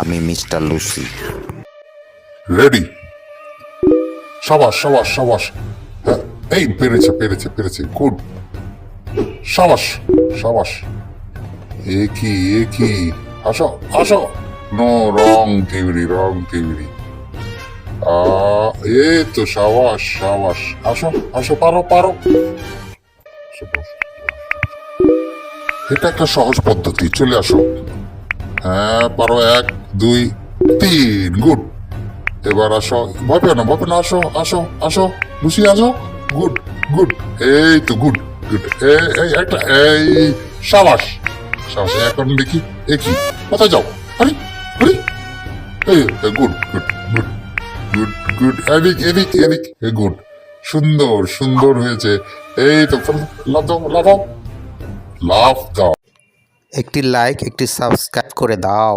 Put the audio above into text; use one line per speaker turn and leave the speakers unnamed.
আমি mister Lucy.
Ready সাবাস সাবাস সাবাস। হ্যাঁ, এই পেরেছে পেরেছে পেরেছে গুড। সাবাস সাবাস। এ কি এ কি? আসো আসো। নো রং টিভিরি রং টিভিরি এ তো সাবাস সাবাস। আসো আসো পারো পারো। এটা একটা সহজ পদ্ধতি চলে আসো। হ্যাঁ পারো এক, দুই, তিন, গুড। এবার আসো, ভয় পেও না, ভয় না, আসো আসো আসো লুসি আসো। গুড গুড, এই তো গুড গুড। এই, একটা, এই, সাবাস। সাবাস এখন দেখি, এ কোথায় যাও? আরে আরে, এই good good good good good. এদিক এদিক এদিক গুড। সুন্দর সুন্দর হয়েছে। এই তো লাভ দাও লাভ দাও লাভ দাও।
একটি লাইক একটি সাবস্ক্রাইব করে দাও।